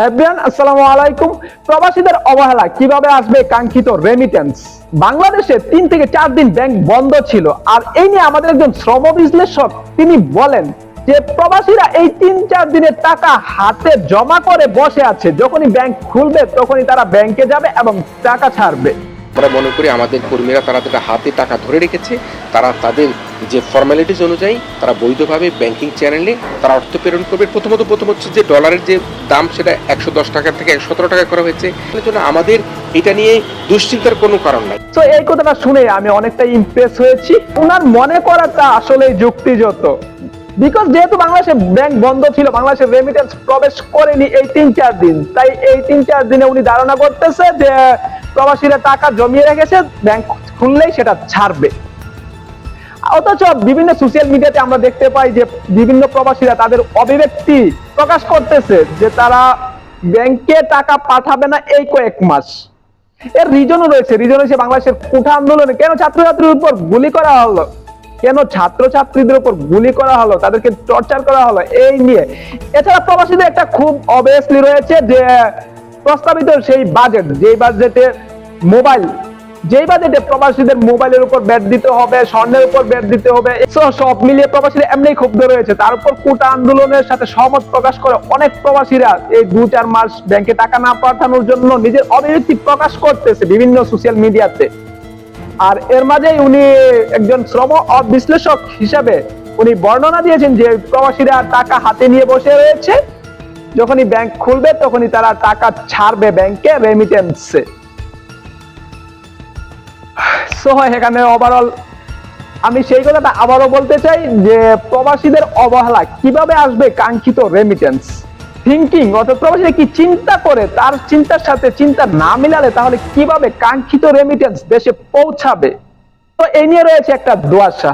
হ্যাভিয়ান আসসালামু আলাইকুম। প্রবাসীদের অবহেলা, কীভাবে আসবে কাঙ্ক্ষিত রেমিটেন্স বাংলাদেশে তিন থেকে চার দিন ব্যাংক বন্ধ ছিল। আর এই নিয়ে আমাদের একজন শ্রম বিশ্লেষক, তিনি বলেন যে প্রবাসীরা এই তিন চার দিনের টাকা হাতে জমা করে বসে আছে। যখনই ব্যাংক খুলবে, তখনই তারা ব্যাংকে যাবে এবং টাকা ছাড়বে। আমরা মনে করি আমাদের কর্মীরা তারা তাদের হাতে টাকা ধরে রেখেছে, তারা তাদের যে ফর্মালিটিস অনুযায়ী তারা বৈধভাবে ব্যাংকিং চ্যানেলে তারা অর্থ প্রেরণ করবে। প্রথমত প্রথম হচ্ছে যে ডলারের যে দাম, সেটা একশো দশ টাকা থেকে একশো সতেরো টাকা করা হয়েছে। জন্য আমাদের এটা নিয়ে দুশ্চিন্তার কোনো কারণ নাই। তো এই কথাটা শুনে আমি অনেকটা ইমপ্রেস হয়েছি। ওনার মনে করাটা আসলে যুক্তিযত বিকজ যেহেতু বাংলাদেশে ব্যাংক বন্ধ ছিল বাংলাদেশের রেমিটেন্স প্রবেশ করেনি এই তিন চার দিন, তাই এই তিন চার দিনে উনি ধারণা করতেছে যে প্রবাসীরা টাকা জমিয়ে রেখেছে ব্যাংক খুললেই সেটা ছাড়বে। অথচ বিভিন্ন সোশ্যাল মিডিয়াতে আমরা দেখতে পাই যে বিভিন্ন প্রবাসীরা তাদের অভিব্যক্তি প্রকাশ করতেছে যে তারা ব্যাংকে টাকা পাঠাবে না এই কয়েক মাস। এর রিজনও রয়েছে। রিজন হচ্ছে বাংলাদেশের কোঠা আন্দোলনে কেন ছাত্রছাত্রীর উপর গুলি করা হলো? কেন ছাত্রছাত্রীদের উপর গুলি করা হলো? তাদেরকে টর্চার করা হলো? এই নিয়ে। এছাড়া প্রবাসীদের একটা খুব অবভিয়াসলি রয়েছে যে, প্রস্তাবিত সেই বাজেট যেই বাজেটে মোবাইল। যেই বাজেটে প্রবাসীদের মোবাইলের উপর ব্যাট দিতে হবে, স্বর্ণের উপর ব্যাট দিতে হবে সব মিলিয়ে প্রবাসীরা এমনি ক্ষুব্ধ রয়েছে। তার উপর কোটা আন্দোলনের সাথে সহমত প্রকাশ করে অনেক প্রবাসীরা এই দু চার মাস ব্যাংকে টাকা না পাঠানোর জন্য নিজের অভিব্যক্তি প্রকাশ করতেছে বিভিন্ন সোশ্যাল মিডিয়াতে আর এর মাঝেই উনি একজন শ্রম বিশ্লেষক হিসাবে উনি বর্ণনা দিয়েছেন যে প্রবাসীরা টাকা হাতে নিয়ে বসে রয়েছে। যখনই ব্যাংক খুলবে, তখনই তারা টাকা ছাড়বে ব্যাংকে রেমিটেন্সে সো এখানে ওভারঅল আমি সেই কথাটা আবারও বলতে চাই যে প্রবাসীদের অবহেলা কীভাবে আসবে কাঙ্ক্ষিত রেমিটেন্স থিঙ্কিং অর্থাৎ প্রবাসীরা কি চিন্তা করে, তার চিন্তার সাথে চিন্তা না মিলালে তাহলে কীভাবে কাঙ্ক্ষিত রেমিটেন্স দেশে পৌঁছাবে? তো এই নিয়ে রয়েছে একটা দোয়াশা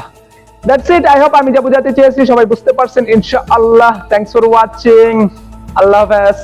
দ্যাটস ইট আই হোপ আমি যা বোঝাতে চেয়েছি, সবাই বুঝতে পারছেন, ইনশাআল্লাহ। থ্যাংকস ফর ওয়াচিং আল্লাহ হাফেজ।